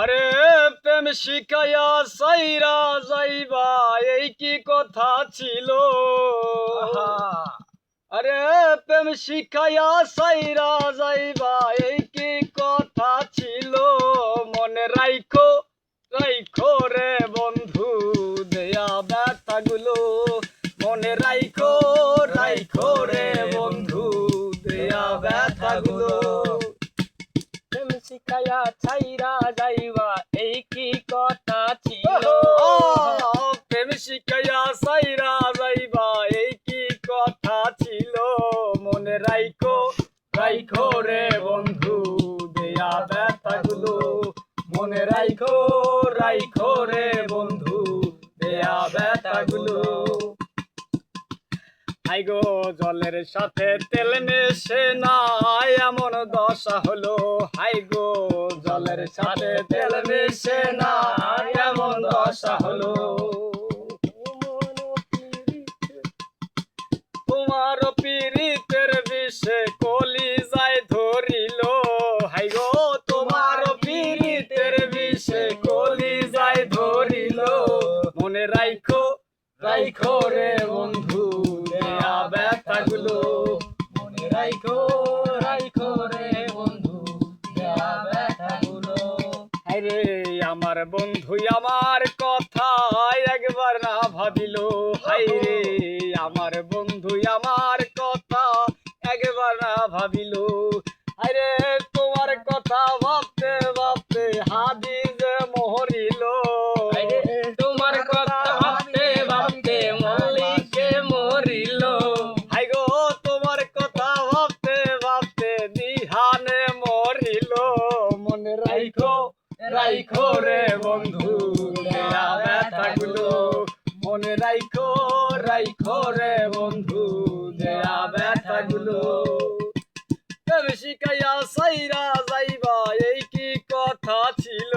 আরে প্রেম শিখাইয়া সাইরা যাইবা এই কি কথা ছিল? আরে প্রেম শিখাইয়া সাইরা যাইবা এই কি কথা ছিল? মনে রাইখো রাইখো রে বন্ধু দেয়া ব্যথাগুলো। মনে রাইখো রাইখো রে বন্ধু দেয়া ব্যথাগুলো। প্রেম শিখাইয়া ছাইরা যাইবা এই কি কথা ছিল। প্রেম শিখাইয়া সাইরা যাইবা এই কি কথা ছিল। মনে রাইখো রাইখো রে বন্ধু দেয়া ব্যথাগুলো। মনে রাইখো রাইখো রে বন্ধু দেয়া ব্যথাগুলো। আইগো জলের সাথে তেল মেশে না এমন দশা হলো। সাথে তেল মেশে না এমন দশা হলো। তোমার পীড়িতের বিষে কলি যায় ধরিল হাইগো তোমার পীড়িতের বিষে কলি যায় ধরিল। মনে রাইখো রাইখো রে বন্ধু ব্যথাগুলো। মনে রাইখো আমার বন্ধু আমার কথা একবার না ভাবিল হাইরে আমার বন্ধু আমার কথা একবার না ভাবিল। আরে তোমার কথা ভাবতে ভাবতে হাদি যে মহরিল। তোমার কথা ভাবতে ভাবতে মল্লিকে মরিল হাই গো তোমার কথা ভাবতে ভাবতে দিহানে মরিল। মনে রাইখো রে বন্ধু, মেলা ব্যথাগুলো মনে রাইখো রাইখো রে বন্ধু দেয়া ব্যথাগুলো শিখাইয়া সাইরা যাইবা, এই কি কথা ছিল?